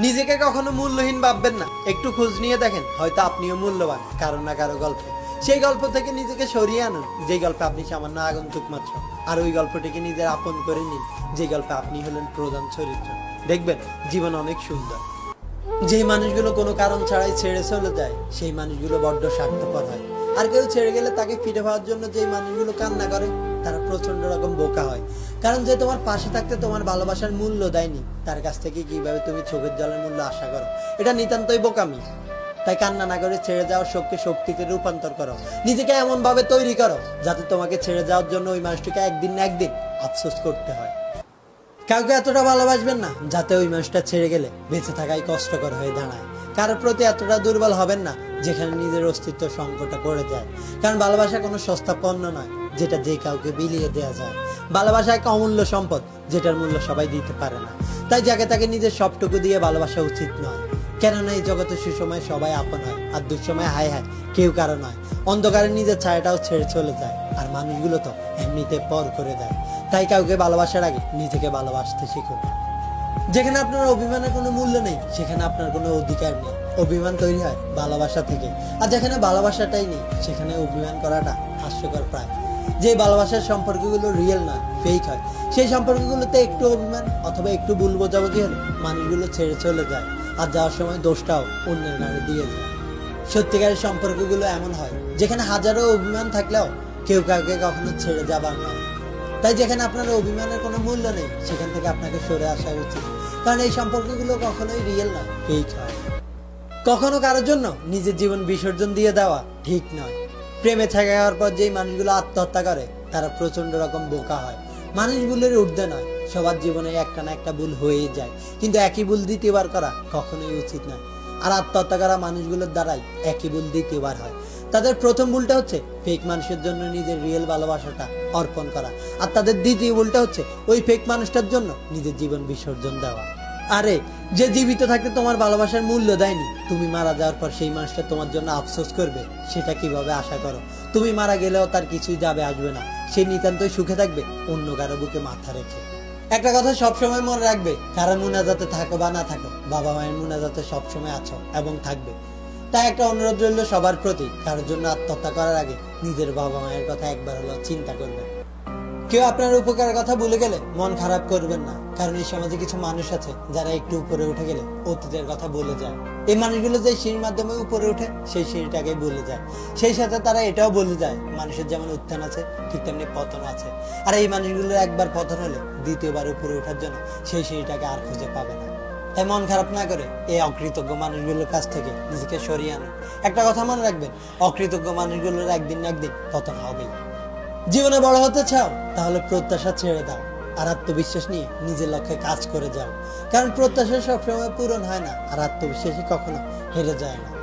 নিজেকে কখনো মূল্যহীন ভাববেন না। একটু খোঁজ নিয়ে দেখেন, হয়তো আপনিও মূল্যবান কারও না কারও গল্পে। সেই গল্প থেকে নিজেকে সরিয়ে আনুন, যে গল্পে আপনি সামান্য আগন্তুক মাত্র। আর ওই গল্পটিকে নিজের আপন করে নিন, যে গল্পে আপনি হলেন প্রধান চরিত্র। দেখবেন, জীবন অনেক সুন্দর। যেই মানুষগুলো কোনো কারণ ছাড়াই ছেড়ে চলে যায়, সেই মানুষগুলো বড্ড স্বার্থপর হয়। আর কেউ ছেড়ে গেলে তাকে ফিরে পাওয়ার জন্য যেই মানুষগুলো কান্না করে, তারা প্রচণ্ড রকম বোকা হয়। কারণ যে তোমার পাশে থাকতে তোমার ভালোবাসার মূল্য দেয়নি, তার কাছ থেকে কীভাবে তুমি চোখের জলের মূল্য আশা করো? এটা নিতান্তই বোকামি। তাই কান্না না করে ছেড়ে যাওয়ার শোককে শক্তিতে রূপান্তর করো। নিজেকে এমন ভাবে তৈরি করো, যাতে তোমাকে ছেড়ে যাওয়ার জন্য ওই মানুষটিকে একদিন না একদিন আফসোস করতে হয়। কাউকে এতটা ভালোবাসবেন না, যাতে ওই মানুষটা ছেড়ে গেলে বেঁচে থাকাই কষ্টকর হয়ে দাঁড়ায়। কারোর প্রতি এতটা দুর্বল হবেন না, যেখানে নিজের অস্তিত্ব সংকটে পড়ে যায়। কারণ ভালোবাসা কোনো সস্তা পণ্য নয়, যেটা যে কাউকে বিলিয়ে দেওয়া যায়। ভালোবাসা এক অমূল্য সম্পদ, যেটার মূল্য সবাই দিতে পারে না। তাই যাকে তাকে নিজের সবটুকু দিয়ে ভালোবাসা উচিত নয়। কেননা এই জগতে সুসময় সবাই আপন হয়, আর দুঃসময় হায় হায় কেউ কারও নয়। অন্ধকারে নিজের ছায়াটাও ছেড়ে চলে যায়, আর মানুষগুলো তো এমনিতে পর করে দেয়। তাই কাউকে ভালোবাসার আগে নিজেকে ভালোবাসতে শিখুন। যেখানে আপনার অভিমানের কোনো মূল্য নেই, সেখানে আপনার কোনো অধিকার নেই। অভিমান তৈরি হয় ভালোবাসা থেকে, আর যেখানে ভালোবাসাটাই নেই, সেখানে অভিমান করাটা হাস্যকর প্রায়। যে ভালোবাসার সম্পর্কগুলো রিয়েল নয় ফেক হয়, সেই সম্পর্কগুলোতে একটু অভিমান অথবা একটু ভুল বোঝাবুঝি হলে মানুষগুলো ছেড়ে চলে যায়। আর যাওয়ার সময় দোষটাও অন্যের নামে দিয়ে যায় সত্যিকারের সম্পর্কগুলো এমন হয়, যেখানে হাজারো অভিমান থাকলেও কেউ কাউকে কখনো ছেড়ে যাবার নয়। তাই যেখানে আপনার অভিমানের কোনো মূল্য নেই, সেখান থেকে আপনাকে সরে আসা উচিত। কারণ এই সম্পর্কগুলো কখনোই রিয়েল নয় ফেক হয়। কখনো কারোর জন্য নিজের জীবন বিসর্জন দিয়ে দেওয়া ঠিক নয়। প্রেমে থেকে যাওয়ার পর যেই মানুষগুলো আত্মহত্যা করে, তারা প্রচণ্ড রকম বোকা হয়। মানুষগুলোর ঊর্ধ্বে নয়। সবার জীবনে একটা না একটা ভুল হয়েই যায়। কিন্তু একই ভুল দ্বিতীয়বার করা কখনোই উচিত নয়। আর আত্মহত্যা করা মানুষগুলোর দ্বারাই একই ভুল দ্বিতীয়বার হয়। তাদের প্রথম ভুলটা হচ্ছে ফেক মানুষের জন্য নিজের রিয়েল ভালোবাসাটা অর্পণ করা। আর তাদের দ্বিতীয় ভুলটা হচ্ছে ওই ফেক মানুষটার জন্য নিজের জীবন বিসর্জন দেওয়া। আরে, যে জীবিত থাকতে তোমার ভালোবাসার মূল্য দেয়নি, তুমি মারা যাওয়ার পর সেই মানুষটা তোমার জন্য আফসোস করবে, সেটা কীভাবে আশা করো? তুমি মারা গেলেও তার কিছুই যাবে আসবে না। সে নিতান্তই সুখে থাকবে, অন্য কারও বুকে মাথা রেখে। একটা কথা সবসময় মনে রাখবে কারও মুনাজাতে থাকো বা না থাকো, বাবা মায়ের মুনাজাতে সবসময় আছো এবং থাকবে। তাই একটা অনুরোধ রইল সবার প্রতি, কারোর জন্য আত্মহত্যা করার আগে নিজের বাবা মায়ের কথা একবার হলো চিন্তা করবেন। কেউ আপনার উপকারের কথা ভুলে গেলে মন খারাপ করবেন না। কারণ এই সমাজে কিছু মানুষ আছে যারা একটু উপরে উঠে গেলে অতীতের কথা বলে যায়। এই মানুষগুলো যে সিঁড়ির মাধ্যমে উপরে উঠে, সেই সিঁড়িটাকে বলে যায়। সেই সাথে তারা এটাও বলে যায়, মানুষের যেমন উত্থান আছে, ঠিক তেমনি পতন আছে। আর এই মানুষগুলো একবার পতন হলে দ্বিতীয়বার উপরে ওঠার জন্য সেই সিঁড়িটাকে আর খুঁজে পাবে না। তাই মন খারাপ না করে এই অকৃতজ্ঞ মানুষগুলোর কাছ থেকে নিজেকে সরিয়ে আনুন একটা কথা মনে রাখবেন, অকৃতজ্ঞ মানুষগুলোর একদিন না একদিন পতন হবেই। জীবনে বড় হতে চাও, তাহলে প্রত্যাশা ছেড়ে দাও। আর আত্মবিশ্বাস নিয়ে নিজের লক্ষ্যে কাজ করে যাও। কারণ প্রত্যাশা সবসময় পূরণ হয় না, আর আত্মবিশ্বাসী কখনো হেরে যায় না।